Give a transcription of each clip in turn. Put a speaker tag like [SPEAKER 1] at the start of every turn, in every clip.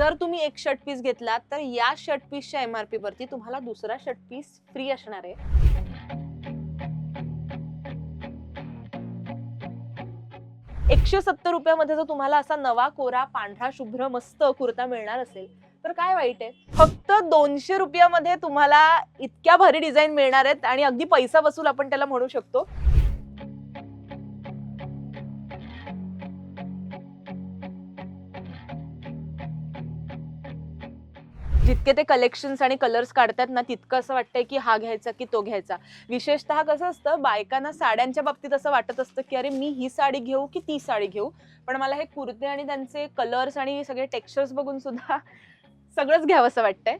[SPEAKER 1] जर तुम्ही एक शर्ट पीस घेतलात तर या शर्ट पीसच्या एमआरपी वरती तुम्हाला दुसरा शर्ट पीस फ्री असणार आहे. एकशे सत्तर रुपयामध्ये जर तुम्हाला असा नवा कोरा पांढरा शुभ्र मस्त कुर्ता मिळणार असेल तर काय वाईट आहे? फक्त दोनशे रुपयामध्ये तुम्हाला इतक्या भारी डिझाईन मिळणार आहेत आणि अगदी पैसा वसूल आपण त्याला म्हणू शकतो. जितके ते कलेक्शन्स आणि कलर्स काढतात ना तितकं असं वाटतंय की हा घ्यायचा की तो घ्यायचा. विशेषतः कसं असतं बायकांना साड्यांच्या बाबतीत असं वाटत असतं की अरे मी ही साडी घेऊ की ती साडी घेऊ? पण मला हे कुर्ते आणि त्यांचे कलर्स आणि सगळे टेक्स्चर्स बघून सुद्धा सगळंच घ्यावं असं वाटतंय.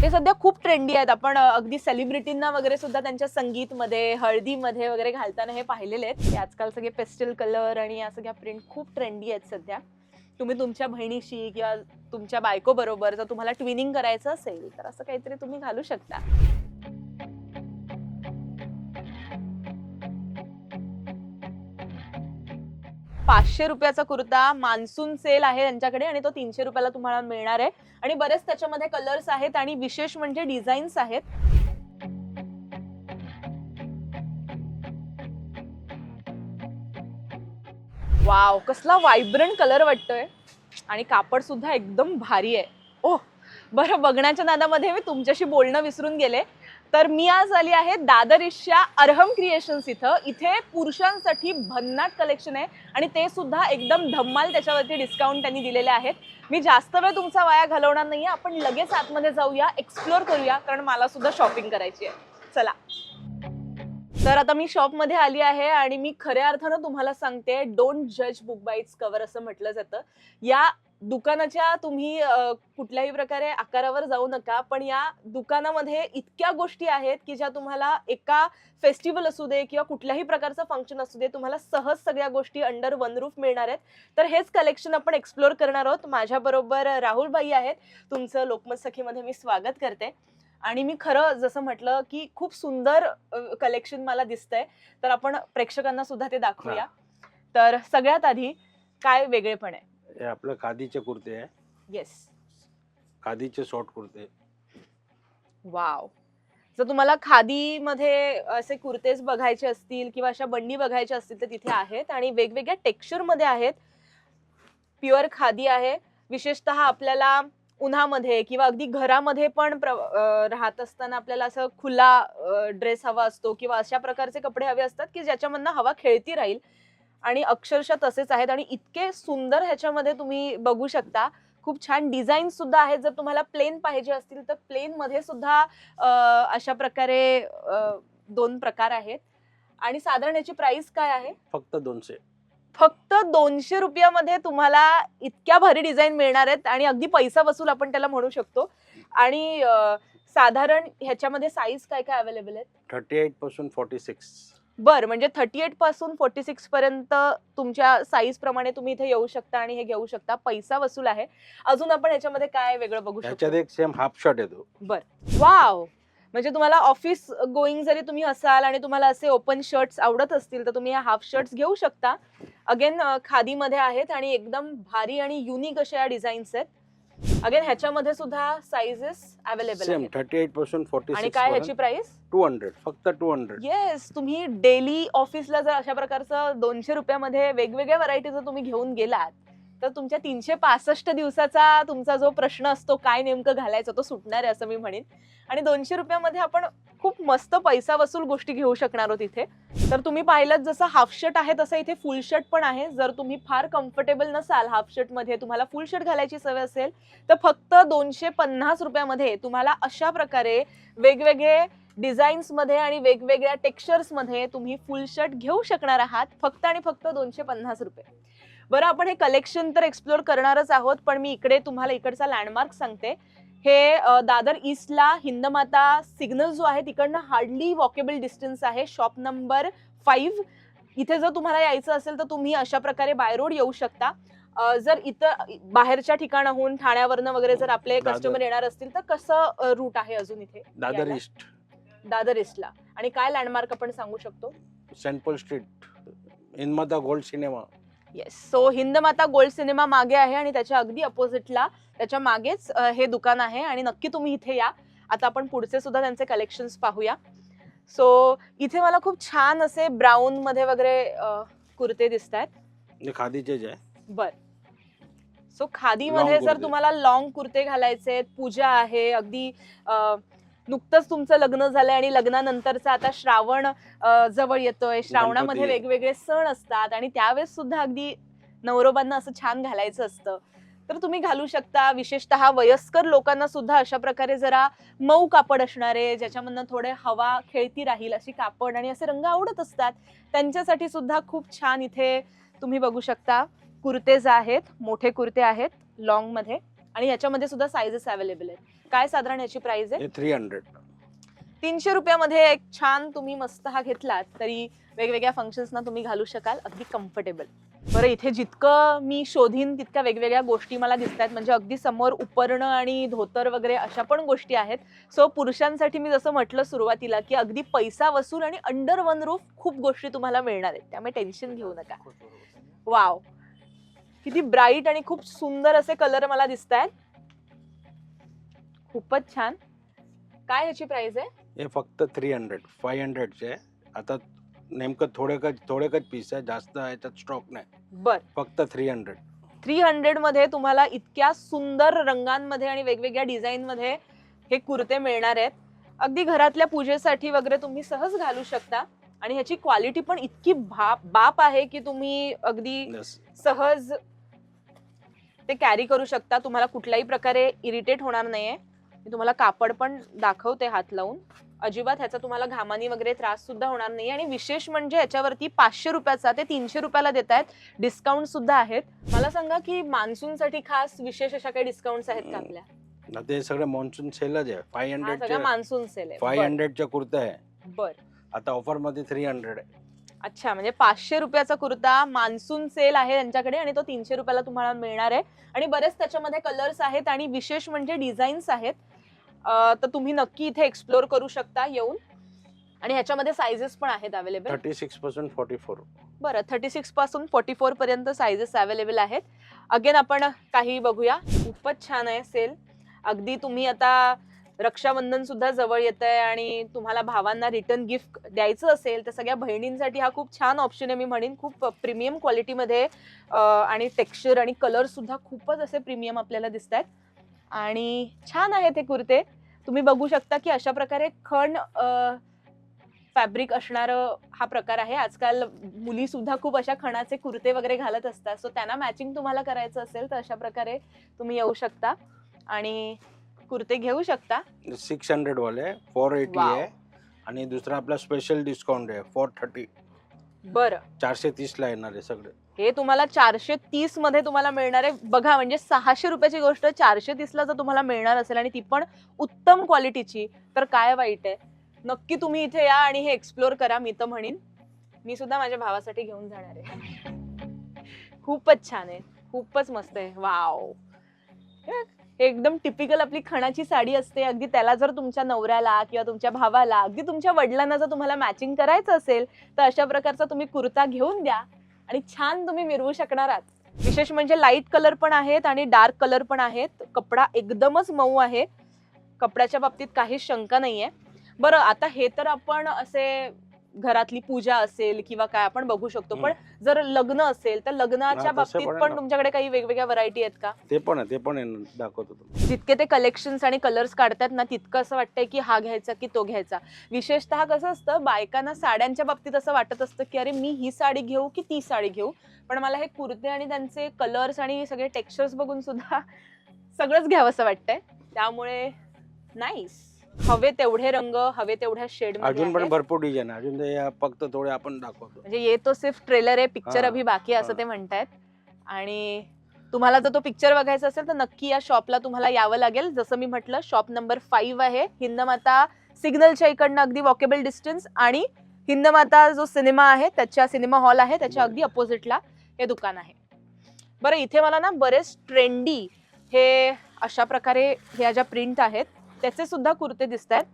[SPEAKER 1] हे सध्या खूप ट्रेंडी आहेत. आपण अगदी सेलिब्रिटींना वगैरे सुद्धा त्यांच्या संगीतमध्ये हळदीमध्ये वगैरे घालताना हे पाहिलेले आहेत. की आजकाल सगळे पेस्टल कलर आणि या सगळ्या प्रिंट खूप ट्रेंडी आहेत सध्या. तुम्ही तुमच्या बहिणीशी किंवा तुमच्या बायको बरोबर जर तुम्हाला ट्विनिंग करायचं असेल तर असं काहीतरी तुम्ही घालू शकता. पाचशे रुपयाचा कुर्ता मान्सून सेल आहे त्यांच्याकडे आणि तो तीनशे रुपयाला तुम्हाला मिळणार आहे. आणि बरेच त्याच्यामध्ये कलर्स आहेत आणि विशेष म्हणजे डिझाईन्स आहेत. वाव कसला वायब्रंट कलर वाटतोय. आणि कापड सुद्धा एकदम भारी आहे. ओ बरं बघण्याच्या नादामध्ये मी तुमच्याशी बोलणं विसरून गेले. तर मी आज आली आहे दादर इशच्या अर्हम क्रिएशन्स इथं. इथे पुरुषांसाठी भन्नाट कलेक्शन आहे. आणि ते सुद्धा एकदम धम्माल त्याच्यावरती डिस्काउंट त्यांनी दिलेले आहेत. मी जास्त वेळ तुमचा वाया घालवणार नाहीये. आपण लगेच आतमध्ये जाऊया एक्सप्लोर करूया कारण मला सुद्धा शॉपिंग करायची आहे. चला. तर आता मी शॉपमध्ये आली आहे आणि मी खऱ्या अर्थानं तुम्हाला सांगते डोंट जज बुक बाय इट्स कवर असं म्हटलं जातं. या दुकानाच्या तुम्ही कुठल्याही प्रकारे आकारावर जाऊ नका पण या दुकानामध्ये इतक्या गोष्टी आहेत की ज्या तुम्हाला एका फेस्टिवल असू दे किंवा कुठल्याही प्रकारचं फंक्शन असू दे तुम्हाला सहज सगळ्या गोष्टी अंडर वन रूफ मिळणार आहेत. तर हेच कलेक्शन आपण एक्सप्लोर करणार आहोत. माझ्याबरोबर राहुल भाई आहेत. तुमचं लोकमत सखीमध्ये मी स्वागत करते. आणि मी खरं जसं म्हटलं की खूप सुंदर कलेक्शन मला दिसतंय. तर आपण प्रेक्षकांना सुद्धा ते दाखवूया. तर सगळ्यात आधी काय वेगळेपण आहे?
[SPEAKER 2] आपलं खादीचे कुर्ते आहे.
[SPEAKER 1] येस
[SPEAKER 2] खादीचे शॉर्ट कुर्ते.
[SPEAKER 1] वाव जर तुम्हाला खादीमध्ये असे कुर्तेज बघायचे असतील किंवा अशा बंडी बघायच्या असतील तर तिथे आहेत आणि वेगवेगळ्या टेक्स्चरमध्ये आहेत. प्युअर खादी आहे. विशेषतः आपल्याला उन्हामध्ये किंवा अगदी घरामध्ये पण राहत असताना आपल्याला असं खुला ड्रेस हवा असतो किंवा अशा प्रकारचे कपडे हवे असतात की ज्याच्यामधनं हवा खेळती राहील. आणि अक्षरशः तसेच आहेत आणि इतके सुंदर ह्याच्यामध्ये तुम्ही बघू शकता. खूप छान डिझाईन सुद्धा आहेत. जर तुम्हाला प्लेन पाहिजे असतील तर प्लेन मध्ये सुद्धा अशा प्रकारे दोन प्रकार आहेत. आणि साधारण याची प्राइस काय आहे?
[SPEAKER 2] फक्त दोनशे.
[SPEAKER 1] फक्त दोनशे रुपयामध्ये तुम्हाला इतक्या भारी डिझाईन मिळणार आहेत आणि अगदी पैसा वसूल आपण त्याला म्हणू शकतो. आणि साधारण ह्याच्यामध्ये साईज काय काय अवेलेबल आहेत?
[SPEAKER 2] थर्टी एटपासून फोर्टी सिक्स
[SPEAKER 1] बर म्हणजे थर्टी एटपासून फोर्टी सिक्स पर्यंत तुमच्या साईज प्रमाणे तुम्ही इथे येऊ शकता आणि हे घेऊ शकता. पैसा वसूल आहे. अजून आपण ह्याच्यामध्ये काय वेगळं बघू
[SPEAKER 2] ह्याच्यात
[SPEAKER 1] शकतो
[SPEAKER 2] एक सेम हाफ शर्ट येतो
[SPEAKER 1] वाव म्हणजे तुम्हाला ऑफिस गोईंग जरी तुम्ही असाल आणि तुम्हाला असे ओपन शर्ट्स आवडत असतील तर तुम्ही या हाफ शर्ट्स घेऊ शकता. अगेन खादीमध्ये आहेत आणि एकदम भारी आणि युनिक अशा या डिझाईन्स आहेत. अगेन ह्याच्यामध्ये सुद्धा साईजेस अवेलेबल
[SPEAKER 2] सेम थर्टी एटपासून फोर्टी
[SPEAKER 1] आणि काय ह्याची प्राइस
[SPEAKER 2] टू हंड्रेड फक्त टू हंड्रेड
[SPEAKER 1] येस तुम्ही डेली ऑफिसला जर अशा प्रकारचं दोनशे रुपयामध्ये वेगवेगळ्या व्हरायटी जर तुम्ही घेऊन गेलात तर तुमच्या तीनशे पासष्ट दिवसाचा तुमचा जो प्रश्न असतो काय नेमकं घालायचं तो सुटणार आहे असं मी म्हणेन. आणि दोनशे रुपयामध्ये आपण खूप मस्त पैसा वसूल गोष्टी घेऊ शकणार आहोत इथे. तर तुम्ही पाहिलं जसं हाफ शर्ट आहे तसं इथे फुल शर्ट पण आहे. जर तुम्ही फार कम्फर्टेबल नसाल हाफ शर्टमध्ये तुम्हाला फुल शर्ट घालायची सवय असेल तर फक्त दोनशे पन्नास रुपयामध्ये तुम्हाला अशा प्रकारे वेगवेगळे डिझाईन्समध्ये आणि वेगवेगळ्या टेक्स्चर्समध्ये तुम्ही फुल शर्ट घेऊ शकणार आहात फक्त आणि फक्त दोनशे पन्नास रुपये. बरं आपण हे कलेक्शन तर एक्सप्लोर करणारच आहोत पण मी इकडे तुम्हाला इकडचा लँडमार्क सांगते. हे दादर ईस्टला हिंदमाता सिग्नल जो आहे तिकडनं हार्डली वॉकेबल डिस्टन्स आहे. शॉप नंबर फाईव्ह इथे जर तुम्हाला यायचं असेल तर तुम्ही अशा प्रकारे बाय रोड येऊ शकता. जर इतर बाहेरच्या ठिकाणाहून ठाण्यावरनं वगैरे जर आपले. कस्टमर येणार असतील तर कसं रूट आहे अजून इथे?
[SPEAKER 2] दादर? ईस्ट
[SPEAKER 1] दादर ईस्टला आणि काय लँडमार्क आपण सांगू शकतो?
[SPEAKER 2] Saint Paul street इनमाता gold cinema
[SPEAKER 1] yes so Hindmata gold cinema मागे आहे आणि त्याच्या अगदी अपोजिटला त्याच्या मागेच अ, हे दुकान आहे आणि नक्की तुम्ही इथे या. आता आपण पुढचे सुद्धा त्यांचे कलेक्शन्स पाहूया. सो इथे मला खूप छान असे ब्राऊन मध्ये वगैरे अ, कुर्ते दिसत आहेत
[SPEAKER 2] हे खादीचेच आहे.
[SPEAKER 1] बर. सो खादीमध्ये
[SPEAKER 2] Long
[SPEAKER 1] जर
[SPEAKER 2] कुर्ते.
[SPEAKER 1] तुम्हाला लॉंग कुर्ते घालायचे आहेत, पूजा आहे अगदी अ, नुकतंच तुमचं लग्न झालंय आणि लग्नानंतरचा आता श्रावण जवळ येतोय. श्रावणामध्ये. वेगवेगळे सण असतात आणि त्यावेळेस सुद्धा अगदी नवरोबांना असं छान घालायचं असतं. तर तुम्ही घालू शकता. विशेषतः वयस्कर लोकांना सुद्धा अशा प्रकारे जरा मऊ कापड असणारे ज्याच्यामधनं थोडे हवा खेळती राहील अशी कापड आणि असे रंग आवडत असतात त्यांच्यासाठी सुद्धा खूप छान इथे तुम्ही बघू शकता. कुर्तेज आहेत मोठे कुर्ते आहेत लॉंगमध्ये. आणि याच्यामध्ये सुद्धा साईजेस अवेलेबल आहेत. काय साधारण याची प्राइस आहे?
[SPEAKER 2] थ्री हंड्रेड
[SPEAKER 1] तीनशे रुपयामध्ये एक छान तुम्ही मस्त हा घेतलात तरी वेगवेगळ्या फंक्शन्सना तुम्ही घालू शकाल. अगदी कम्फर्टेबल बरं इथे जितकं मी शोधीन तितक्या वेगवेगळ्या गोष्टी मला दिसत आहेत म्हणजे अगदी समोर उपरणं आणि धोतर वगैरे अशा पण गोष्टी आहेत. सो पुरुषांसाठी मी जसं म्हटलं सुरुवातीला की अगदी पैसा वसूल आणि अंडर वन रूफ खूप गोष्टी तुम्हाला मिळणार आहेत. त्यामुळे टेन्शन घेऊ नका. वाव किती ब्राईट आणि खूप सुंदर असे कलर मला दिसत आहेत खूपच छान. काय ह्याची प्राइस आहे?
[SPEAKER 2] हे फक्त थ्री हंड्रेड फाय हंड्रेडचे आता नेमकं थोडे कच थोडे कच पीस आहे जास्त याच्यात स्टॉक नाही.
[SPEAKER 1] बर.
[SPEAKER 2] फक्त थ्री हंड्रेड
[SPEAKER 1] थ्री हंड्रेडमध्ये तुम्हाला इतक्या सुंदर रंगांमध्ये आणि वेगवेगळ्या डिझाईन मध्ये हे कुर्ते मिळणार आहेत. अगदी घरातल्या पूजेसाठी वगैरे तुम्ही सहज घालू शकता. आणि ह्याची क्वालिटी पण इतकी भाप बाप आहे की तुम्ही अगदी सहज ते कॅरी करू शकता. तुम्हाला कुठल्याही प्रकारे इरिटेट होणार नाहीये. मी तुम्हाला कापड पण दाखवते हात लावून. अजिबात ह्याचा तुम्हाला घामानी वगैरे त्रास सुद्धा होणार नाही आणि विशेष म्हणजे याच्यावरती पाचशे रुपयाचा ते तीनशे रुपयाला देत आहेत. डिस्काउंट सुद्धा आहेत. मला सांगा की मान्सूनसाठी खास विशेष अशा काही डिस्काउंट्स आहेत का आपल्या?
[SPEAKER 2] ना ते सगळे मॉन्सून सेलच आहे. फाय
[SPEAKER 1] हा सगळा
[SPEAKER 2] हंड्रेडचे
[SPEAKER 1] मान्सून सेल
[SPEAKER 2] फाय
[SPEAKER 1] आहे
[SPEAKER 2] हंड्रेडच्या कुर्ता आहे.
[SPEAKER 1] बर, बर
[SPEAKER 2] आता ऑफरमध्ये थ्री हंड्रेड आहे.
[SPEAKER 1] अच्छा म्हणजे पाचशे रुपयाचा कुर्ता मान्सून सेल आहे त्यांच्याकडे आणि तो तीनशे रुपयाला तुम्हाला मिळणार आहे. आणि बरेच त्याच्यामध्ये कलर्स आहेत आणि विशेष म्हणजे डिझाईन्स आहेत. तर तुम्ही नक्की इथे एक्सप्लोर करू शकता येऊन. आणि ह्याच्यामध्ये सायझेस पण आहेत अवेलेबल
[SPEAKER 2] थर्टी सिक्सपासून फोर्टी फोर
[SPEAKER 1] बरं थर्टी सिक्सपासून फोर्टी फोर पर्यंत सायझेस अवेलेबल आहेत. अगेन आपण काही बघूया. खूपच छान आहे सेल. अगदी तुम्ही आता रक्षाबंधन सुद्धा जवळ येत आहे आणि तुम्हाला भावांना रिटर्न गिफ्ट द्यायचं असेल तर सगळ्या बहिणींसाठी हा खूप छान ऑप्शन आहे. मी म्हणेन खूप प्रीमियम क्वालिटीमध्ये आणि टेक्स्चर आणि कलर सुद्धा खूपच असे प्रीमियम आपल्याला दिसत आहेत आणि छान आहेत हे कुर्ते. तुम्ही बघू शकता की अशा प्रकारे खण फॅब्रिक असणार हा प्रकार आहे. आजकाल मुली सुद्धा खूप अशा खणाचे कुर्ते वगैरे घालत असतात. सो त्यांना मॅचिंग तुम्हाला करायचं असेल तर अशा प्रकारे तुम्ही येऊ शकता. आणि कुर्ते घेऊ शकता?
[SPEAKER 2] सिक्स हंड्रेड वाले फोर एटी. आहे. आणि दुसरा आपला स्पेशल डिस्काउंट आहे फोर थर्टी
[SPEAKER 1] बरं.
[SPEAKER 2] चारशे तीसला येणार आहे सगळे.
[SPEAKER 1] हे तुम्हाला चारशे तीसमध्ये तुम्हाला मिळणार आहे. बघा म्हणजे सहाशे रुपयाची गोष्ट चारशे तीसला जर तुम्हाला मिळणार असेल आणि ती पण उत्तम क्वालिटीची तर काय वाईट आहे? नक्की तुम्ही इथे या आणि हे एक्सप्लोर करा मी तर म्हणेन. मी सुद्धा माझ्या भावासाठी घेऊन जाणार आहे. खूपच छान आहे. खूपच मस्त आहे. वाव हे एकदम टिपिकल आपली खणाची साडी असते. अगदी त्याला जर तुमच्या नवऱ्याला किंवा तुमच्या भावाला अगदी तुमच्या वडिलांना जर तुम्हाला मॅचिंग करायचं असेल तर अशा प्रकारचा तुम्ही कुर्ता घेऊन द्या आणि छान तुम्ही मिरवू शकणार आहात. विशेष म्हणजे लाइट कलर पण आहेत आणि डार्क कलर पण आहेत. कपडा एकदमच मऊ आहे. कपड्याच्या बाबतीत काहीच शंका नाही आहे बरं आता हे तर आपण असे घरातली पूजा असेल किंवा काय आपण बघू शकतो. पण जर लग्न असेल तर लग्नाच्या
[SPEAKER 2] हा, तसं
[SPEAKER 1] बाबतीत
[SPEAKER 2] पण आहे
[SPEAKER 1] पण
[SPEAKER 2] ना.
[SPEAKER 1] तुमच्याकडे काही वेगवेगळ्या व्हरायटी आहेत का?
[SPEAKER 2] ते पण आहे ते पण आहे दाखवतो तुम्हाला.
[SPEAKER 1] जितके ते कलेक्शन्स आणि कलर्स काढतात ना तितकं असं वाटतंय की हा घ्यायचा की तो घ्यायचा. विशेषतः कसं असतं बायकांना साड्यांच्या बाबतीत असं वाटत असतं की अरे मी ही साडी घेऊ की ती साडी घेऊ? पण मला हे कुर्ते आणि त्यांचे कलर्स आणि सगळे टेक्स्चर्स बघून सुद्धा सगळंच घ्यावं असं वाटतंय. त्यामुळे नाईस हवे तेवढे रंग हवे तेवढ्या शेड
[SPEAKER 2] अजून पण भरपूर डिझाईन अजून ते फक्त थोडे आपण दाखवतो.
[SPEAKER 1] म्हणजे ये तो सिर्फ ट्रेलर आहे पिक्चर
[SPEAKER 2] हा,
[SPEAKER 1] अभि बाकी आहे असं. ते म्हणतायत. आणि तुम्हाला जर तो पिक्चर बघायचा असेल तर नक्की या शॉपला तुम्हाला यावं लागेल. जसं मी म्हटलं शॉप नंबर फाईव्ह आहे. हिंदमाता सिग्नलच्या इकडनं अगदी वॉकेबल डिस्टन्स आणि हिंदमाता जो सिनेमा आहे त्याच्या सिनेमा हॉल आहे त्याच्या अगदी अपोजिटला हे दुकान आहे. बरं इथे मला ना बरेच ट्रेंडी हे अशा प्रकारे ह्या ज्या प्रिंट आहेत त्याचे सुद्धा कुर्ते दिसत आहेत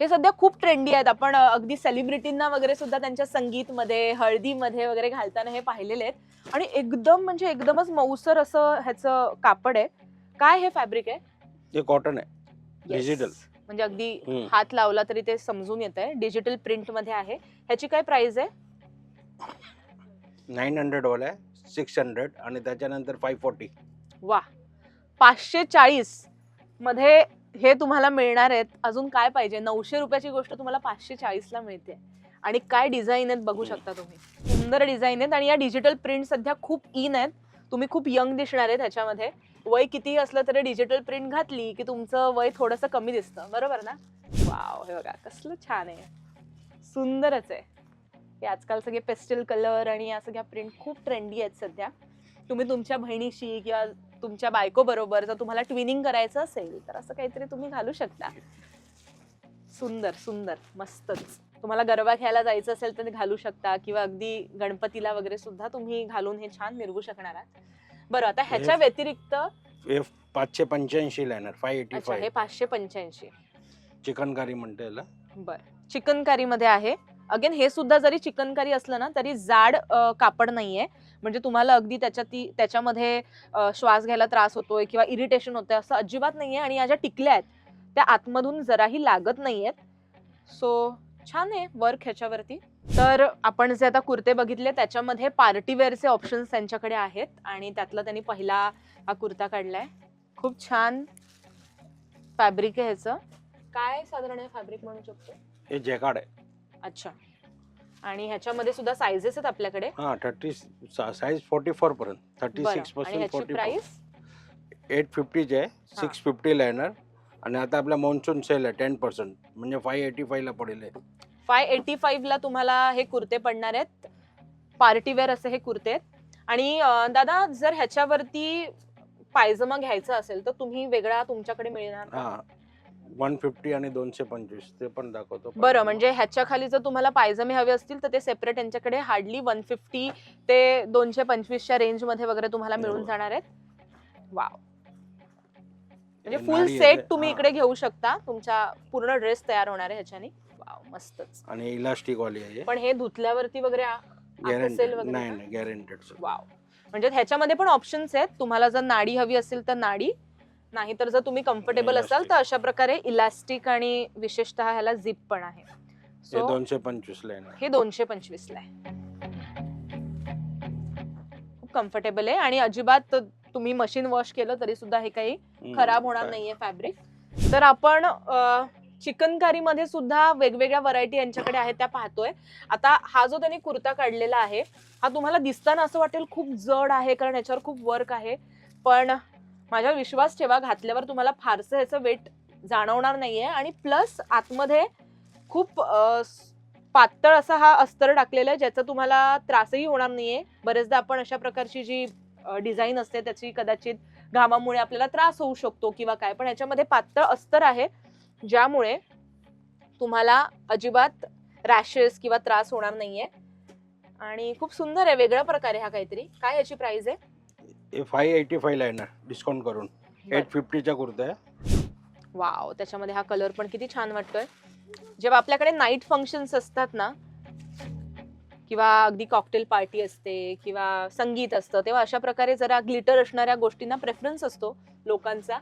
[SPEAKER 1] हे सध्या खूप ट्रेंडी आहेत. आपण अगदी सेलिब्रिटींना वगैरे सुद्धा त्यांच्या संगीतमध्ये हळदीमध्ये वगैरे घालताना हे पाहिलेले आहेत. आणि एकदम म्हणजे एकदमच मऊसर असं ह्याचं कापड आहे. काय हे फॅब्रिक आहे?
[SPEAKER 2] हे कॉटन आहे. Digital.
[SPEAKER 1] म्हणजे अगदी. हात लावला तरी ते समजून येत आहे डिजिटल प्रिंटमध्ये आहे. ह्याची काय प्राइस आहे?
[SPEAKER 2] नाईन हंड्रेड वाला आहे. सिक्स हंड्रेड आणि त्याच्यानंतर फाईव्ह फोर्टी
[SPEAKER 1] वा पाचशे चाळीसमध्ये हे तुम्हाला मिळणार आहेत. अजून काय पाहिजे? नऊशे रुपयाची गोष्ट तुम्हाला पाचशे चाळीसला मिळते. आणि काय डिझाईन आहेत बघू शकता तुम्ही. सुंदर डिझाईन आहेत आणि या डिजिटल प्रिंट सध्या खूप इन आहेत. तुम्ही खूप यंग दिसणार आहे त्याच्यामध्ये. वय कितीही असलं तरी डिजिटल प्रिंट घातली की तुमचं वय थोडंसं कमी दिसतं. बरोबर ना? वाव हे बघा कसलं छान आहे. सुंदरच आहे. हे आजकाल सगळे पेस्टल कलर आणि या सगळ्या प्रिंट खूप ट्रेंडी आहेत सध्या. तुम्ही तुमच्या बहिणीशी किंवा तुमच्या बायको बरोबर जर तुम्हाला ट्विनिंग करायचं असेल तर असं काहीतरी तुम्ही घालू शकता. सुंदर सुंदर मस्तच. तुम्हाला गरबा खेळायला जायचं असेल तर घालू शकता किंवा अगदी गणपतीला वगैरे सुद्धा तुम्ही घालून हे छान मिरवू शकणार आहात. बरं आता ह्याच्या व्यतिरिक्त
[SPEAKER 2] पाचशे पंच्याऐंशी येणार फाय एटी
[SPEAKER 1] अच्छा हे
[SPEAKER 2] फाय
[SPEAKER 1] पाचशे पंच्याऐंशी.
[SPEAKER 2] चिकन करी म्हणते याला
[SPEAKER 1] बर चिकनमध्ये आहे. अगेन हे सुद्धा जरी चिकन कारी असलं ना तरी जाड अ, कापड नाहीये. म्हणजे तुम्हाला अगदी त्याच्यात ती- त्याच्यामध्ये श्वास घ्यायला त्रास होतोय किंवा इरिटेशन होतंय असं अजिबात नाहीये आणि या ज्या टिकल्या आहेत त्या आतमधून जराही लागत नाहीयेत. सो छान आहे वर्क ह्याच्यावरती. तर आपण जे आता कुर्ते बघितले त्याच्यामध्ये पार्टी वेअरचे ऑप्शन्स त्यांच्याकडे आहेत आणि त्यातला त्यांनी पहिला हा कुर्ता काढलाय. खूप छान फॅब्रिक आहे ह्याचं. काय साधारण फॅब्रिक म्हणू शकतो?
[SPEAKER 2] हे जॅकार्ड आहे.
[SPEAKER 1] अच्छा. आणि ह्याच्यामध्ये सुद्धा सायझेस आहेत आपल्याकडे.
[SPEAKER 2] हा थर्टी साईज फोर्टी फोर पर्यंत. थर्टी
[SPEAKER 1] बरं.
[SPEAKER 2] सिक्स
[SPEAKER 1] आणि ह्याची
[SPEAKER 2] फोर्टी
[SPEAKER 1] प्राइस
[SPEAKER 2] एट फिफ्टीचे आहे सिक्स फिफ्टीला येणार आणि आता आपला मॉन्सून सेल आहे टेन पर्सेंट म्हणजे फाय एटी फायला पडेल
[SPEAKER 1] फाय एटी ला तुम्हाला हे कुर्ते पडणार आहेत. पार्टी वेअर असे हे कुर्ते आहेत. आणि अं, दादा जर ह्याच्यावरती पायजमा घ्यायचा असेल तर तुम्ही वेगळा तुमच्याकडे मिळणार का?
[SPEAKER 2] हा. वन फिफ्टी आणि दोनशे पंचवीस ते पण दाखवतो.
[SPEAKER 1] बरं म्हणजे ह्याच्या खाली जर तुम्हाला पायजमे हवे असतील तर ते सेपरेट यांच्याकडे हार्डली वन फिफ्टी ते दोनशे पंचवीसच्या रेंजमध्ये वगैरे तुम्हाला मिळून
[SPEAKER 2] बरोबर.
[SPEAKER 1] जाणार आहेत. वाव म्हणजे
[SPEAKER 2] हे
[SPEAKER 1] फुल
[SPEAKER 2] नाडी
[SPEAKER 1] सेट
[SPEAKER 2] येते.
[SPEAKER 1] तुम्ही
[SPEAKER 2] हा.
[SPEAKER 1] इकडे घेऊ शकता. तुमच्या पूर्ण ड्रेस तयार होणार आहे ह्याच्याने. वाव मस्तच.
[SPEAKER 2] आणि इलास्टिक वाली आहे
[SPEAKER 1] पण हे धुतल्यावरती वगैरे आ- असेल
[SPEAKER 2] गॅरंटेड
[SPEAKER 1] वगैरे
[SPEAKER 2] नाही
[SPEAKER 1] का?
[SPEAKER 2] नाही गॅरंटेड
[SPEAKER 1] वाव म्हणजे ह्याच्यामध्ये पण ऑप्शन्स आहेत. तुम्हाला जर नाडी हवी असेल तर नाडी. नाही तर जर तुम्ही कम्फर्टेबल असाल तर अशा प्रकारे इलास्टिक आणि विशेषतः ह्याला झिप पण आहे.
[SPEAKER 2] हे
[SPEAKER 1] सो
[SPEAKER 2] दोनशे पंचवीस ला येणार
[SPEAKER 1] हे दोनशे पंचवीस ला आहे. खूप कम्फर्टेबल आहे आणि अजिबात तुम्ही मशीन वॉश केलं तरी सुद्धा हे काही
[SPEAKER 2] हम्म,
[SPEAKER 1] खराब होणार
[SPEAKER 2] काय-
[SPEAKER 1] नाहीये फॅब्रिक तर आपण चिकनमध्ये सुद्धा वेगवेगळ्या व्हरायटी यांच्याकडे आहेत त्या पाहतोय. आता हा जो त्यांनी कुर्ता काढलेला आहे हा तुम्हाला दिसताना असं वाटेल खूप जड आहे कारण ह्याच्यावर खूप वर्क आहे. पण माझ्यावर विश्वास ठेवा घातल्यावर तुम्हाला फारसं ह्याचं वेट जाणवणार नाहीये. आणि प्लस आतमध्ये खूप पातळ असा हा अस्तर टाकलेला आहे ज्याचा तुम्हाला त्रासही होणार नाहीये. बरेचदा आपण अशा प्रकारची जी डिझाईन असते त्याची कदाचित घामामुळे आपल्याला त्रास होऊ शकतो किंवा काय. पण याच्यामध्ये पातळ अस्तर आहे ज्यामुळे तुम्हाला अजिबात रॅशेस किंवा त्रास होणार नाहीये. आणि खूप सुंदर आहे वेगळ्या प्रकारे हा काहीतरी. काय याची प्राइस आहे?
[SPEAKER 2] हे फाय एटी फायला येणार डिस्काउंट करून. एट फिफ्टीचा कुर्ता आहे.
[SPEAKER 1] वाव त्याच्यामध्ये हा कलर पण किती छान वाटतोय. जेव्हा आपल्याकडे नाईट फंक्शन्स असतात ना किंवा अगदी कॉकटेल पार्टी असते किंवा संगीत असतं तेव्हा अशा प्रकारे जरा ग्लिटर असणाऱ्या गोष्टींना प्रेफरन्स असतो लोकांचा.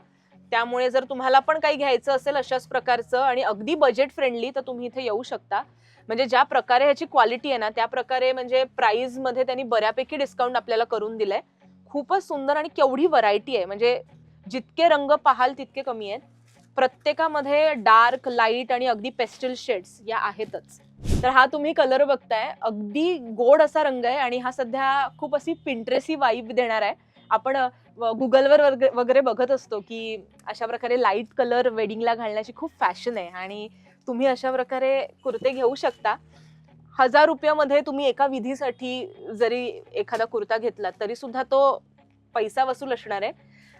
[SPEAKER 1] त्यामुळे जर तुम्हाला पण काही घ्यायचं असेल अशाच प्रकारचं आणि अगदी बजेट फ्रेंडली तर तुम्ही इथे येऊ शकता. म्हणजे ज्या प्रकारे ह्याची क्वालिटी आहे ना त्या प्रकारे म्हणजे प्राइसमध्ये त्यांनी बऱ्यापैकी डिस्काउंट आपल्याला करून दिलंय. खूपच सुंदर आणि केवढी व्हरायटी आहे. म्हणजे जितके रंग पाहाल तितके कमी आहेत. प्रत्येकामध्ये डार्क लाइट आणि अगदी पेस्टल शेड्स या आहेतच. तर हा तुम्ही कलर बघताय. अगदी गोड असा रंग आहे आणि हा सध्या खूप अशी पिंट्रेसी वाईब देणार आहे. आपण गुगलवर वगैरे बघत असतो की अशा प्रकारे लाइट कलर वेडिंगला घालण्याची खूप फॅशन आहे. आणि तुम्ही अशा प्रकारे कुर्ते घेऊ शकता. हजार रुपयामध्ये तुम्ही एका विधीसाठी जरी एखादा कुर्ता घेतला तरी सुद्धा तो पैसा वसूल असणार आहे.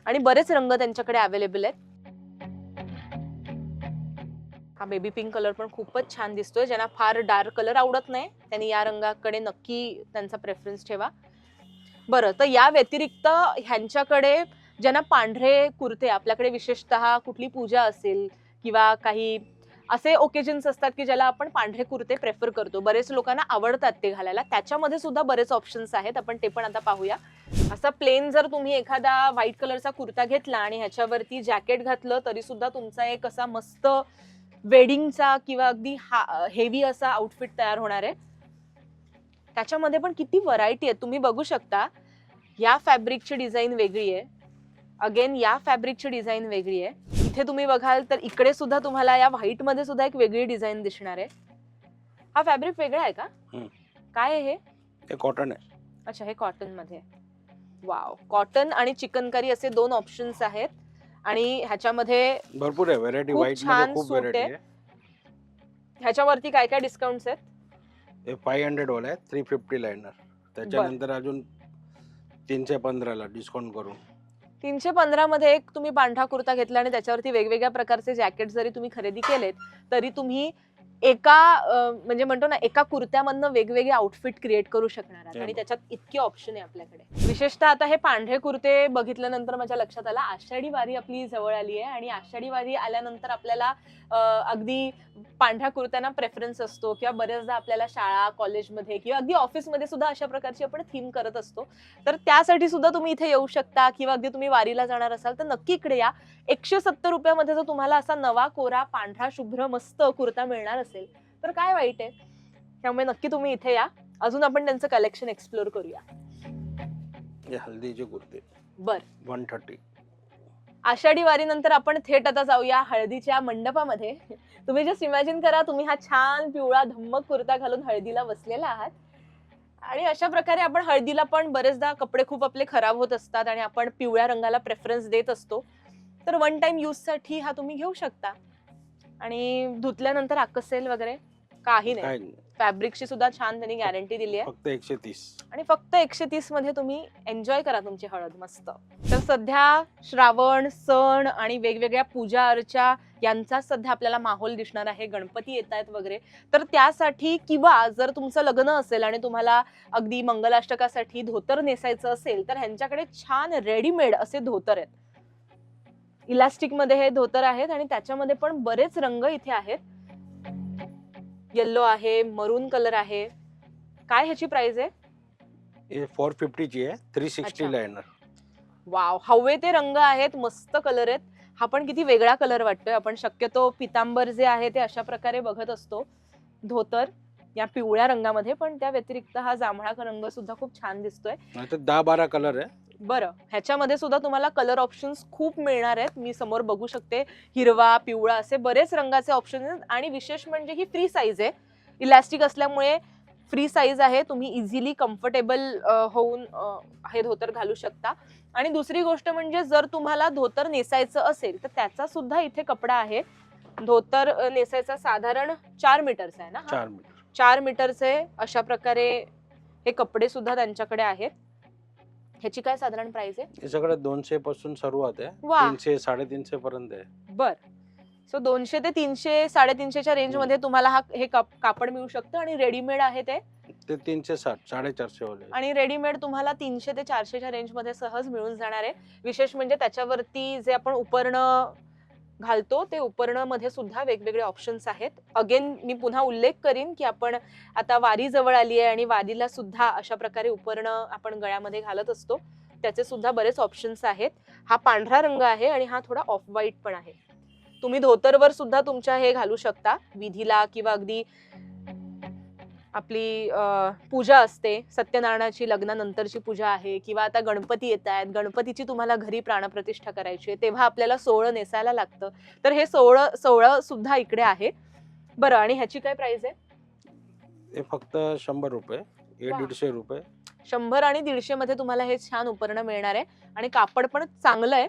[SPEAKER 1] आणि बरेच रंग त्यांच्याकडे अवेलेबल आहेत. हा बेबी पिंक कलर पण खूपच छान दिसतोय ज्यांना फार डार्क कलर आवडत नाही त्यांनी या रंगाकडे नक्की त्यांचा प्रेफरन्स ठेवा. बरं तर या व्यतिरिक्त ह्यांच्याकडे ज्यांना पांढरे कुर्ते आपल्याकडे विशेषतः कुठली पूजा असेल किंवा काही असे ओकेजन्स असतात की ज्याला आपण पांढरे कुर्ते प्रेफर करतो. बरेच लोकांना आवडतात ते घालायला. त्याच्यामध्ये सुद्धा बरेच ऑप्शन्स आहेत. आपण ते पण आता पाहूया. असा प्लेन जर तुम्ही एखादा व्हाईट कलरचा कुर्ता घेतला आणि ह्याच्यावरती जॅकेट घातलं तरी सुद्धा तुमचा एक असा मस्त वेडिंगचा किंवा अगदी हा हेवी असा आउटफिट तयार होणार आहे. त्याच्यामध्ये पण किती व्हरायटी आहे तुम्ही बघू शकता. या फॅब्रिकची डिझाईन वेगळी आहे. अगेन या फॅब्रिकची डिझाईन वेगळी आहे. इथे तुम्ही बघाल तर इकडे सुद्धा तुम्हाला या व्हाईटमध्ये सुद्धा एक वेगळी डिझाईन दिसणार आहे. हा फॅब्रिक वेगळा आहे का. काय आहे हे?
[SPEAKER 2] कॉटन आहे.
[SPEAKER 1] अच्छा हे कॉटनमध्ये वाव कॉटन आणि चिकनकारी असे दोन ऑप्शन्स आहेत. आणि ह्याच्यामध्ये
[SPEAKER 2] भरपूर आहे व्हेरायटी व्हाईटमध्ये खूप व्हेरायटी
[SPEAKER 1] आहे. ह्याच्यावरती काय काय डिस्काउंट्स आहेत?
[SPEAKER 2] हे फाय हंड्रेड वाला आहे थ्री फिफ्टी लायनर त्याच्यानंतर अजून तीनशे पंधराला डिस्काउंट करून.
[SPEAKER 1] तीनशे पंधरामध्ये एक तुम्ही पांढरा कुर्ता घेतला आणि त्याच्यावरती वेगवेगळ्या प्रकारचे जॅकेट जरी तुम्ही खरेदी केलेत तरी तुम्ही एका म्हणजे म्हणतो ना एका कुर्त्यामधनं वेगवेगळे आउटफिट क्रिएट करू शकणार आहात. आणि
[SPEAKER 2] बरोबर.
[SPEAKER 1] त्याच्यात इतके ऑप्शन आहे आपल्याकडे. विशेषतः आता हे पांढरे कुर्ते बघितल्यानंतर माझ्या लक्षात आला आषाढी वारी आपली जवळ आली आहे आणि आषाढी वारी आल्यानंतर आपल्याला अगदी पांढऱ्या कुर्त्यांना प्रेफरन्स असतो किंवा बऱ्याचदा आपल्याला शाळा कॉलेजमध्ये किंवा अगदी ऑफिसमध्ये सुद्धा अशा प्रकारची आपण थीम करत असतो. तर त्यासाठी सुद्धा तुम्ही इथे येऊ शकता किंवा अगदी तुम्ही वारीला जाणार असाल तर नक्की इकडे या. एकशे सत्तर रुपयामध्ये जर तुम्हाला असा नवा कोरा पांढरा शुभ्र मस्त कुर्ता मिळणार असेल तर काय वाईट आहे? त्यामुळे नक्की तुम्ही इथे या. अजून आपण त्यांचं कलेक्शन एक्सप्लोर करूया.
[SPEAKER 2] हे हल्दीचे कुर्ते.
[SPEAKER 1] बर.
[SPEAKER 2] वन थर्टी
[SPEAKER 1] आषाढी वारीनंतर आपण थेट आता जाऊया हळदीच्या मंडपामध्ये. तुम्ही जस्ट इमॅजिन करा तुम्ही हा छान पिवळा धम्मक कुर्ता घालून हळदीला बसलेला आहात. आणि अशा प्रकारे आपण हळदीला पण बरेचदा कपडे खूप आपले खराब होत असतात आणि आपण पिवळ्या रंगाला प्रेफरन्स देत असतो. तर वन टाइम यूजसाठी हा तुम्ही घेऊ शकता. आणि धुतल्यानंतर आकसेल वगैरे काही नाही.
[SPEAKER 2] काय नाही.
[SPEAKER 1] फॅब्रिकची सुद्धा छान त्यांनी गॅरंटी दिली आहे.
[SPEAKER 2] फक्त एकशे तीस.
[SPEAKER 1] आणि फक्त एकशे तीसमध्ये तुम्ही एन्जॉय करा तुमची हळद मस्त. तर सध्या श्रावण सण आणि वेगवेगळ्या पूजा अर्चा यांचा सध्या आपल्याला माहोल दिसणार आहे. गणपती येत आहेत वगैरे. तर त्यासाठी किंवा जर तुमचं लग्न असेल आणि तुम्हाला अगदी मंगलाष्टकासाठी धोतर नेसायचं असेल तर ह्यांच्याकडे छान रेडीमेड असे धोतर आहेत. इलास्टिकमध्ये हे धोतर आहेत आणि त्याच्यामध्ये पण बरेच रंग इथे आहेत. येल्लो आहे मरून कलर आहे. काय ह्याची प्राइस आहे?
[SPEAKER 2] फोर फिफ्टीची आहे थ्री सिक्स्टी. लायनर
[SPEAKER 1] वाव हवे ते रंग आहेत मस्त कलर आहेत. हा पण किती वेगळा कलर वाटतोय. आपण शक्यतो पितांबर जे आहे ते अशा प्रकारे बघत असतो. धोतर या पिवळ्या रंगामध्ये पण त्या व्यतिरिक्त हा जांभळा रंग सुद्धा खूप छान दिसतोय.
[SPEAKER 2] दहा बारा कलर आहे.
[SPEAKER 1] बरं ह्याच्यामध्ये सुद्धा तुम्हाला कलर ऑप्शन्स खूप मिळणार आहेत. मी समोर बघू शकते. हिरवा पिवळा असे बरेच रंगाचे ऑप्शन आहेत. आणि विशेष म्हणजे ही फ्री साईज आहे. इलॅस्टिक असल्यामुळे फ्री साईज आहे. तुम्ही इझिली कम्फर्टेबल होऊन हे धोतर घालू शकता. आणि दुसरी गोष्ट म्हणजे जर तुम्हाला धोतर नेसायचं असेल तर त्याचा सुद्धा इथे कपडा आहे. धोतर नेसायचा साधारण चार मीटरचा आहे ना?
[SPEAKER 2] चार मीटर
[SPEAKER 1] चार मीटरचे अशा प्रकारे हे कपडे सुद्धा त्यांच्याकडे आहेत. ह्याची काय साधारण प्राइस आहे?
[SPEAKER 2] सगळं दोनशे पासून सुरुवात आहे.
[SPEAKER 1] वा
[SPEAKER 2] तीनशे साडेतीनशे पर्यंत आहे.
[SPEAKER 1] बर. सो दोनशे ते तीनशे साडेतीनशेच्या रेंजमध्ये तुम्हाला हा हे काप- कापड मिळू शकतं आणि रेडीमेड आहे ते?
[SPEAKER 2] ते तीनशे साठ साडेचारशे वाले
[SPEAKER 1] आणि रेडीमेड तुम्हाला तीनशे ते चारशेच्या रेंजमध्ये सहज मिळून जाणार आहे. विशेष म्हणजे त्याच्यावरती जे आपण उपरणं घालतो. ते उपरणामध्ये सुद्धा वेगवेगळे ऑप्शन्स आहेत. अगेन मी पुन्हा उल्लेख करीन की आपण आता वारी जवळ आली आहे आणि वारीला सुद्धा अशा प्रकारे उपरणं आपण गळ्यामध्ये घालत असतो. त्याचे सुद्धा बरेच ऑप्शन्स आहेत. हा पांढरा रंग आहे आणि हा थोडा ऑफ व्हाईट पण आहे. तुम्ही धोतरवर सुद्धा तुमच्या हे घालू शकता. विधीला किंवा अगदी आपली पूजा असते. सत्यनारायणाची लग्नानंतरची पूजा आहे किंवा आता गणपती येत आहेत. गणपतीची तुम्हाला घरी प्राणप्रतिष्ठा करायची आहे तेव्हा आपल्याला सोहळं नेसायला लागतं. तर हे सोहळं सोहळं सुद्धा इकडे आहे. बरं आणि ह्याची काय प्राइस आहे?
[SPEAKER 2] हे फक्त शंभर रुपये. दीडशे रुपये.
[SPEAKER 1] शंभर आणि दीडशे मध्ये तुम्हाला हे छान उपकरण मिळणार आहे. आणि कापड पण चांगलं आहे.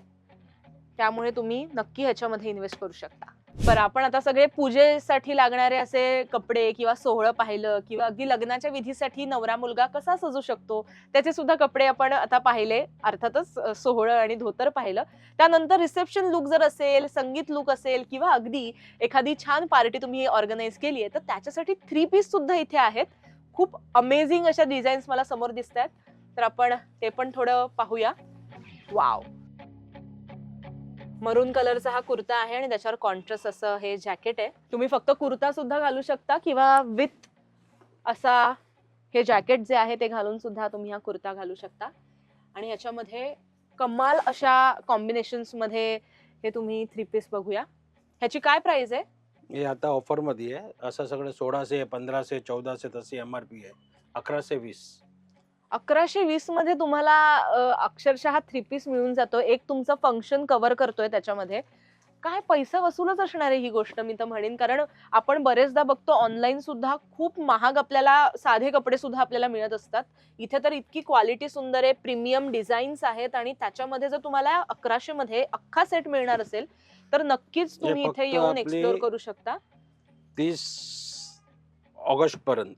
[SPEAKER 1] त्यामुळे तुम्ही नक्की ह्याच्यामध्ये इन्व्हेस्ट करू शकता. बरं आपण आता सगळे पूजेसाठी लागणारे असे कपडे किंवा सोहळं पाहिलं किंवा अगदी लग्नाच्या विधीसाठी नवरा मुलगा कसा सजू शकतो त्याचे सुद्धा कपडे आपण आता पाहिले अर्थातच सोहळं आणि धोतर पाहिलं. त्यानंतर रिसेप्शन लुक जर असेल संगीत लुक असेल किंवा अगदी एखादी छान पार्टी तुम्ही ऑर्गनाईज केली आहे तर त्याच्यासाठी थ्री पीस सुद्धा इथे आहेत. खूप अमेझिंग अशा डिझाईन्स मला समोर दिसत आहेत तर आपण ते पण थोडं पाहूया. वाव! मरून कलरचा हा कुर्ता आहे आणि त्याच्यावर कॉन्ट्रास्ट असं हे जॅकेट आहे. तुम्ही फक्त कुर्ता सुद्धा घालू शकता किंवा विथ असा हे जॅकेट जे आहे ते घालून सुद्धा तुम्ही हा कुर्ता घालू शकता. आणि ह्याच्यामध्ये कमाल अशा कॉम्बिनेशन्समध्ये हे तुम्ही थ्री पीस बघूया. ह्याची काय प्राइस आहे?
[SPEAKER 2] हे आता ऑफरमध्ये आहे. असं सगळं सोळाशे पंधराशे चौदाशे तशी एम आर पी आहे. अकराशे वीस.
[SPEAKER 1] अकराशे वीसमध्ये तुम्हाला अक्षरशः थ्री पीस मिळून जातो. एक तुमचं फंक्शन कव्हर करतोय त्याच्यामध्ये. काय पैसा वसूलच असणार आहे ही गोष्ट मी तर म्हणेन. कारण आपण बरेचदा बघतो ऑनलाईन सुद्धा खूप महाग आपल्याला साधे कपडे सुद्धा आपल्याला मिळत असतात. इथे तर इतकी क्वालिटी सुंदर आहे प्रीमियम डिझाईन्स आहेत आणि त्याच्यामध्ये जर तुम्हाला अकराशे मध्ये अख्खा सेट मिळणार असेल तर नक्कीच तुम्ही
[SPEAKER 2] फक्त
[SPEAKER 1] इथे येऊन एक्सप्लोर करू शकता.
[SPEAKER 2] तीस ऑगस्ट पर्यंत.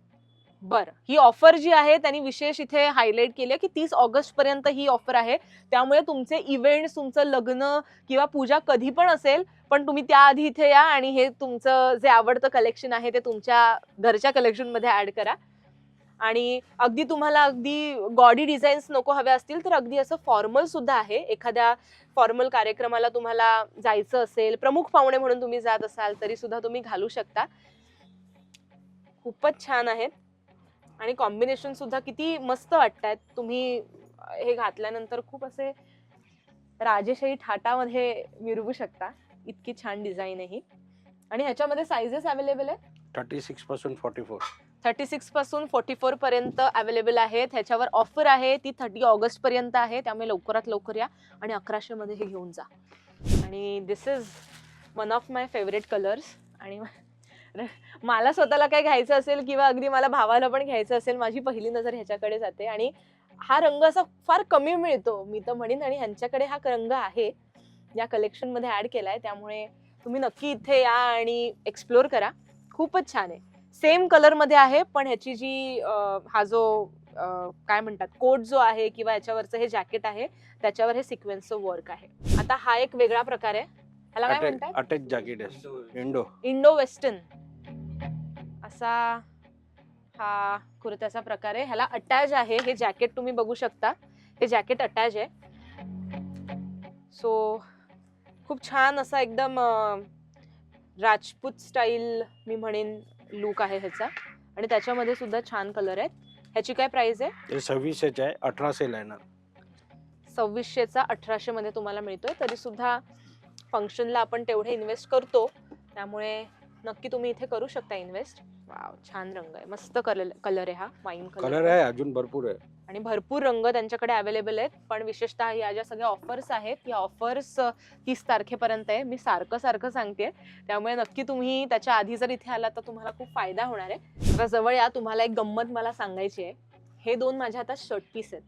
[SPEAKER 1] बर. ही ऑफर जी आहे त्यांनी विशेष इथे हायलाईट केली आहे की तीस ऑगस्ट पर्यंत ही ऑफर आहे. त्यामुळे तुमचे इव्हेंट तुमचं लग्न किंवा पूजा कधी पण असेल पण तुम्ही त्याआधी इथे या आणि हे तुमचं जे आवडतं कलेक्शन आहे ते तुमच्या घरच्या कलेक्शनमध्ये ॲड करा. आणि अगदी तुम्हाला अगदी गॉडी डिझाईन्स नको हवे असतील तर अगदी असं फॉर्मल सुद्धा आहे. एखाद्या फॉर्मल कार्यक्रमाला तुम्हाला जायचं असेल प्रमुख पाहुणे म्हणून तुम्ही जात असाल तरी सुद्धा तुम्ही घालू शकता. खूपच छान आहेत आणि कॉम्बिनेशन सुद्धा किती मस्त वाटतात तुम्ही हे घातल्यानंतर खूप असे राजेशाही थाटामध्ये मिरवू शकता. इतकी छान डिझाईन आहे ही. आणि ह्याच्यामध्ये साईजेस अवेलेबल आहे
[SPEAKER 2] थर्टी सिक्सपासून फॉर्टी फोर
[SPEAKER 1] थर्टी सिक्सपासून फोर्टी फोर पर्यंत अवेलेबल आहेत. ह्याच्यावर ऑफर आहे. ती थर्टी ऑगस्ट पर्यंत आहे. त्यामुळे लवकरात लवकर या आणि अकराशे मध्ये हे घेऊन जा. आणि this is one of my favourite colours आणि मला स्वतःला काय घ्यायचं असेल किंवा अगदी मला भावाला पण घ्यायचं असेल माझी पहिली नजर ह्याच्याकडे जाते. आणि हा रंग असा फार कमी मिळतो मी तर म्हणेन. आणि ह्यांच्याकडे हा रंग आहे. या कलेक्शनमध्ये ऍड केलाय. त्यामुळे तुम्ही नक्की इथे या आणि एक्सप्लोर करा. खूपच छान आहे. सेम कलरमध्ये आहे पण ह्याची जी हा जो काय म्हणतात कोट जो आहे किंवा याच्यावरचं हे जॅकेट आहे त्याच्यावर हे सिक्वेन्सचं वर्क आहे. आता हा एक वेगळा प्रकार आहे. ह्याला काय म्हणतात?
[SPEAKER 2] अटॅच जॅकेट आहे. इंडो
[SPEAKER 1] इंडो वेस्टर्न असा हा कुर्त्याचा प्रकार आहे. ह्याला अटॅच आहे. हे जॅकेट तुम्ही बघू शकता. हे जॅकेट अटॅच आहे. सो खूप छान असा एकदम राजपूत स्टाईल मी म्हणेन लुक आहे ह्याचा. आणि त्याच्यामध्ये सुद्धा छान कलर आहेत. ह्याची काय प्राइस आहे?
[SPEAKER 2] सव्वीसशेचे आहे. अठराशे
[SPEAKER 1] सव्वीसशेचा अठराशे मध्ये तुम्हाला मिळतोय. तरी सुद्धा फंक्शनला आपण तेवढे इन्व्हेस्ट करतो. त्यामुळे नक्की तुम्ही इथे करू शकता इन्व्हेस्ट वाव छान रंग आहे. मस्त कलर कलर आहे हा वाईन
[SPEAKER 2] कलर आहे अजून भरपूर आहे.
[SPEAKER 1] आणि भरपूर रंग त्यांच्याकडे अवेलेबल आहेत. पण विशेषतः या ज्या सगळ्या ऑफर्स आहेत या ऑफर्स तीस तारखेपर्यंत आहे. मी सारखं सारखं सांगते त्यामुळे नक्की तुम्ही त्याच्या आधी जर इथे आलात तर तुम्हाला खूप फायदा होणार आहे. आता जवळ या तुम्हाला एक गंमत मला सांगायची आहे. हे दोन माझ्या हातात शर्ट पीस आहेत.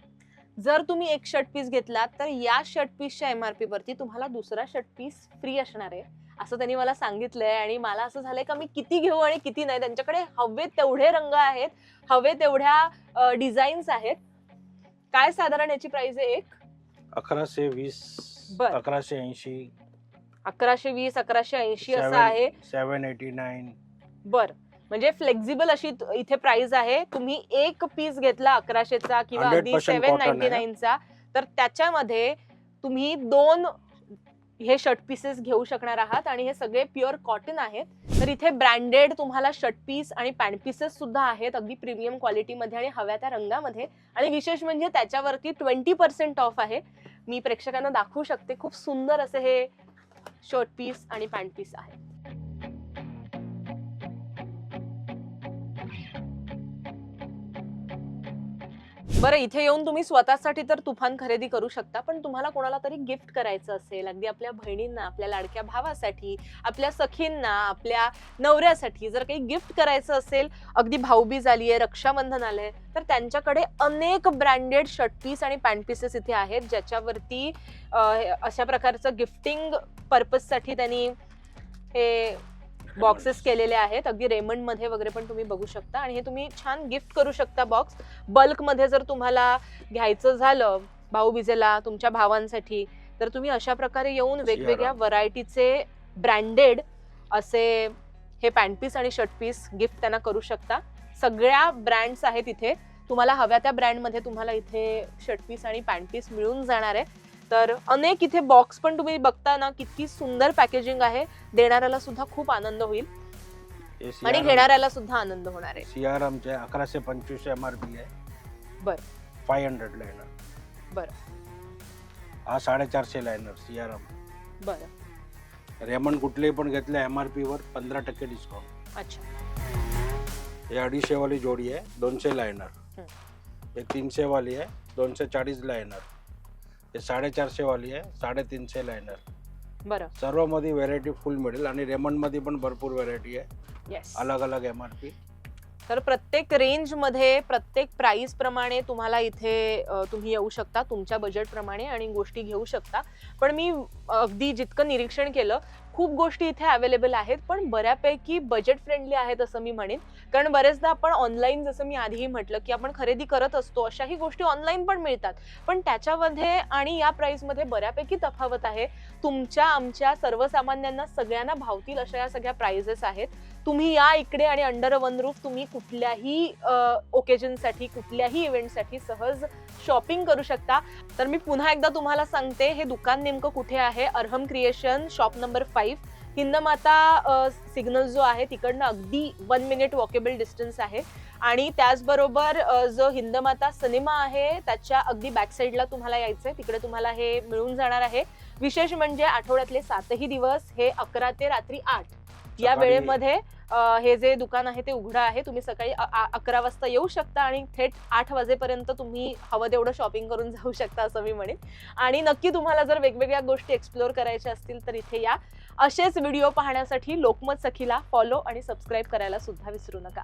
[SPEAKER 1] जर तुम्ही एक शर्ट पीस घेतलात तर या शर्ट पीसच्या एम आर तुम्हाला दुसरा शर्ट पीस फ्री असणार आहे. असं त्यांनी मला सांगितलंय आणि मला असं झालंय का मी किती घेऊ आणि किती नाही. त्यांच्याकडे हवे तेवढे रंग आहेत हवे तेवढ्या डिझाईन्स आहेत. काय साधारण याची प्राइस आहे एक?
[SPEAKER 2] अकराशे वीस
[SPEAKER 1] बर.
[SPEAKER 2] अकराशे ऐंशी.
[SPEAKER 1] अकराशे वीस अकराशे ऐंशी असं. आहे.
[SPEAKER 2] सेवन एटी नाईन
[SPEAKER 1] बर. म्हणजे फ्लेक्झिबल अशी त- इथे प्राइस आहे. तुम्ही एक पीस घेतला अकराशेचा किंवा
[SPEAKER 2] 100%
[SPEAKER 1] अगदी सेव्हन
[SPEAKER 2] cotton
[SPEAKER 1] नाईन्टी
[SPEAKER 2] आहे.
[SPEAKER 1] नाईनचा तर त्याच्यामध्ये तुम्ही दोन हे शर्ट पीसेस घेऊ शकणार आहात आणि हे सगळे प्युअर कॉटन आहेत. तर इथे ब्रँडेड तुम्हाला शर्ट पीस आणि पॅन्ट पीसेस सुद्धा आहेत अगदी प्रीमियम क्वालिटीमध्ये आणि हव्या त्या रंगामध्ये. आणि विशेष म्हणजे त्याच्यावरती ट्वेंटी पर्सेंट ऑफ आहे. मी प्रेक्षकांना दाखवू शकते खूप सुंदर असे हे शर्ट पीस आणि पॅन्ट पीस आहे बरं इथे येऊन तुम्ही स्वतःसाठी तर तुफान खरेदी करू शकता पण तुम्हाला कोणाला तरी गिफ्ट करायचं असेल अगदी आपल्या बहिणींना आपल्या लाडक्या भावासाठी आपल्या सखींना आपल्या नवऱ्यासाठी जर काही गिफ्ट करायचं असेल अगदी भाऊबीज आली आहे रक्षाबंधन आलंय तर त्यांच्याकडे अनेक ब्रँडेड शर्ट पीस आणि पॅन्ट पीसेस इथे आहेत ज्याच्यावरती अशा प्रकारचं गिफ्टिंग पर्पजसाठी त्यांनी हे बॉक्सेस केलेले आहेत. अगदी रेमंडमध्ये वगैरे पण तुम्ही बघू शकता. आणि हे तुम्ही छान गिफ्ट करू शकता बॉक्स बल्कमध्ये जर तुम्हाला घ्यायचं झालं भाऊबीजेला तुमच्या भावांसाठी तर तुम्ही अशा प्रकारे येऊन वेगवेगळ्या व्हरायटीचे ब्रँडेड असे हे पॅन्ट पीस आणि शर्ट पीस गिफ्ट त्यांना करू शकता. सगळ्या ब्रँड्स आहेत इथे. तुम्हाला हव्या त्या ब्रँडमध्ये तुम्हाला इथे शर्ट पीस आणि पॅन्ट पीस मिळून जाणार आहे. तर अनेक इथे बॉक्स पण तुम्ही बघता ना किती सुंदर पॅकेजिंग आहे. देणाऱ्याला सुद्धा खूप आनंद होईल. आणि घेणाऱ्याला सुद्धा आनंद होणार आहे.
[SPEAKER 2] सीआरएमचे अकराशे पंचवीस एम आर पी आहे.
[SPEAKER 1] बर.
[SPEAKER 2] फाय हंड्रेड लायनर
[SPEAKER 1] बर.
[SPEAKER 2] हा साडेचारशे लायनर सीआरएम
[SPEAKER 1] बरं.
[SPEAKER 2] रेमंड कुठलेही पण घेतले एम आर पीवर पंधरा टक्के डिस्काउंट
[SPEAKER 1] अच्छा.
[SPEAKER 2] हे अडीचशे वाली जोडी आहे दोनशे लायनर
[SPEAKER 1] हम्म.
[SPEAKER 2] हे तीनशे वाली आहे दोनशे चाळीस लायनर हे साडेचारशे वाली आहे साडेतीनशे लायनर
[SPEAKER 1] बरं.
[SPEAKER 2] सर्वमध्ये व्हेरायटी फुल मिळेल आणि रेमंडमध्ये पण भरपूर व्हेरायटी आहे.
[SPEAKER 1] येस
[SPEAKER 2] अलग अलग एम आर पी
[SPEAKER 1] तर प्रत्येक रेंजमध्ये प्रत्येक प्राइस प्रमाणे तुम्हाला इथे तुम्ही येऊ शकता तुमच्या बजेटप्रमाणे आणि गोष्टी घेऊ शकता. पण मी अगदी जितकं निरीक्षण केलं खूप गोष्टी इथे अवेलेबल आहेत पण बऱ्यापैकी बजेट फ्रेंडली आहेत असं मी म्हणेन. कारण बरेचदा आपण ऑनलाईन जसं मी आधीही म्हटलं की आपण खरेदी करत असतो अशाही गोष्टी ऑनलाईन पण मिळतात. पण त्याच्यामध्ये आणि या प्राईसमध्ये बऱ्यापैकी तफावत आहे. तुमच्या आमच्या सर्वसामान्यांना सगळ्यांना भावतील अशा या सगळ्या प्राइजेस आहेत. तुम्ही या इकडे आणि अंडर वन रूफ तुम्ही कुठल्याही ओकेजनसाठी कुठल्याही इव्हेंटसाठी सहज शॉपिंग करू शकता. तर मी पुन्हा एकदा तुम्हाला सांगते हे दुकान नेमकं कुठे आहे? Arham creation shop number five Hindmata signal जो आहे तिकडनं अगदी वन मिनिट वॉकेबल डिस्टन्स आहे. आणि त्याचबरोबर जो हिंदमाता सिनेमा आहे त्याच्या अगदी बॅकसाईडला तुम्हाला यायचं आहे तिकडे तुम्हाला हे मिळून जाणार आहे. विशेष म्हणजे आठवड्यातले सातही दिवस हे अकरा ते रात्री आठ. या वेळेमध्ये हे जे दुकान आहे ते उघडं आहे. तुम्ही सकाळी अकरा वाजता येऊ शकता आणि थेट आठ वाजेपर्यंत तुम्ही हवं तेवढं शॉपिंग करून जाऊ शकता असं मी म्हणेन. आणि नक्की तुम्हाला जर वेगवेगळ्या गोष्टी एक्सप्लोअर करायच्या असतील तर इथे या. असेच व्हिडिओ पाहण्यासाठी लोकमत सखीला फॉलो आणि सबस्क्राईब करायला सुद्धा विसरू नका.